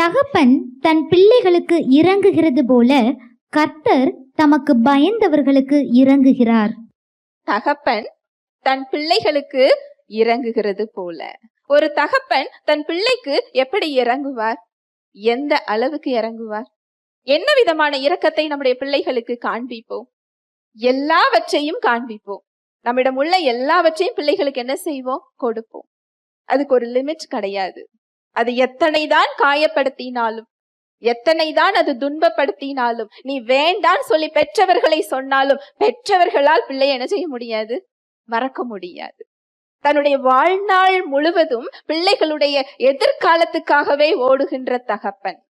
தகப்பன் தன் பிள்ளைகளுக்கு இறங்குகிறது போல கர்த்தர் தமக்கு பயந்தவர்களுக்கு இறங்குகிறார். தகப்பன் தன் பிள்ளைகளுக்கு இறங்குகிறது போல. ஒரு தகப்பன் தன் பிள்ளைக்கு எப்படி இறங்குவார்? எந்த அளவுக்கு இறங்குவார்? என்ன விதமான இரக்கத்தை நம்முடைய பிள்ளைகளுக்கு காண்பிப்போம்? எல்லாவற்றையும் காண்பிப்போம். நம்மிடம் உள்ள எல்லாவற்றையும் பிள்ளைகளுக்கு என்ன செய்வோம்? கொடுப்போம். அதுக்கு ஒரு லிமிட் கிடையாது. அது எத்தனைதான் காயப்படுத்தினாலும் எத்தனைதான் அது துன்பப்படுத்தினாலும் நீ வேண்டான்னு சொல்லி பெற்றவர்களை சொன்னாலும் பெற்றவர்களால் பிள்ளை என்ன செய்ய முடியாது? மறக்க முடியாது. தன்னுடைய வாழ்நாள் முழுவதும் பிள்ளைகளுடைய எதிர்காலத்துக்காகவே ஓடுகின்ற தகப்பன்.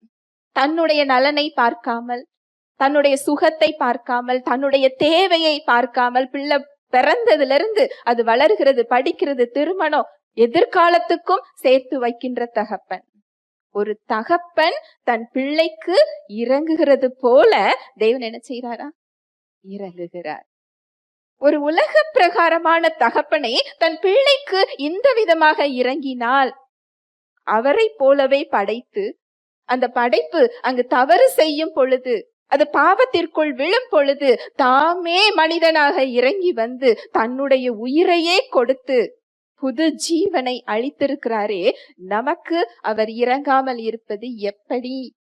தன்னுடைய நலனை பார்க்காமல் தன்னுடைய சுகத்தை பார்க்காமல் தன்னுடைய தேவையை பார்க்காமல் பிள்ளை பிறந்ததுல இருந்து அது வளர்கிறது படிக்கிறது திருமணம் எதிர்காலத்துக்கும் சேர்த்து வைக்கின்ற தகப்பன். ஒரு தகப்பன் தன் பிள்ளைக்கு இறங்குகிறது போல தேவன் என்ன செய்யறாரா இறங்குகிறார். ஒரு உலக பிரகாரமான தகப்பனை தன் பிள்ளைக்கு இந்த விதமாக இறங்கினால் அவரை போலவே படைத்து அந்த படைப்பு அங்கு தவறு செய்யும் பொழுது அது பாவத்திற்குள் விழும் பொழுது தாமே மனிதனாக இறங்கி வந்து தன்னுடைய உயிரையே கொடுத்து புது ஜீவனை அளித்திருக்கிறாரே நமக்கு அவர் இறங்காமல் இருப்பது எப்படி?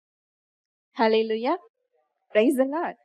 Hallelujah praise rise lord.